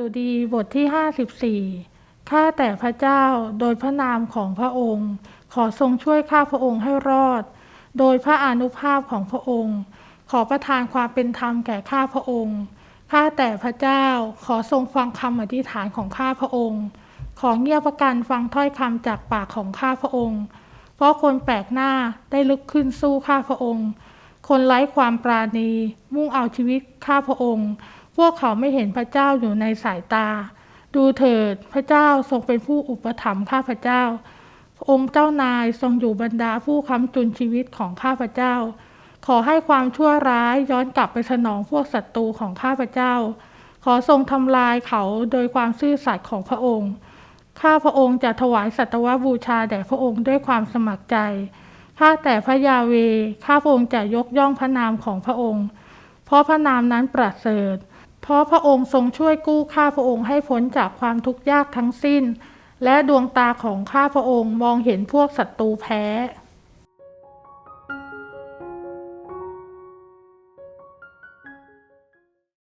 ดุดีบทที่ 54 ข้าแต่พระเจ้าโดยพระนามของพระองค์ ขอทรงช่วยข้าพระองค์ให้รอด โดยพระอนุภาพของพระองค์ ขอประทานความเป็นธรรมแก่ข้าพระองค์ ข้าแต่พระเจ้าขอทรงฟังคำอธิษฐานของข้าพระองค์ ขอเงียบประกันฟังถ้อยคำจากปากของข้าพระองค์ เพราะคนแปลกหน้าได้ลุกขึ้นสู้ข้าพระองค์ คนไร้ความปราณี มุ่งเอาชีวิตข้าพระองค์ พวกเขาไม่เห็นพระเจ้าอยู่ในสายตา ดูเถิดพระเจ้าทรงเป็นผู้อุปถัมภ์ข้าพระเจ้า องค์เจ้านายทรงอยู่บรรดาผู้ค้ำจุนชีวิตของข้าพระเจ้า ขอให้ความชั่วร้ายย้อนกลับไปสนองพวกศัตรูของข้าพระเจ้า ขอทรงทำลายเขาโดยความซื่อสัตย์ของพระองค์ ข้าพระองค์จะถวายสัตวบูชาแด่พระองค์ด้วยความสมัครใจ ข้าแต่พระยาเว ข้าพระองค์จะยกย่องพระนามของพระองค์ เพราะพระนามนั้นประเสริฐ เพราะพระองค์ทรงช่วยกู้ข้าพระองค์ให้พ้นจากความทุกข์ยากทั้งสิ้น และดวงตาของข้าพระองค์มองเห็นพวกศัตรูแพ้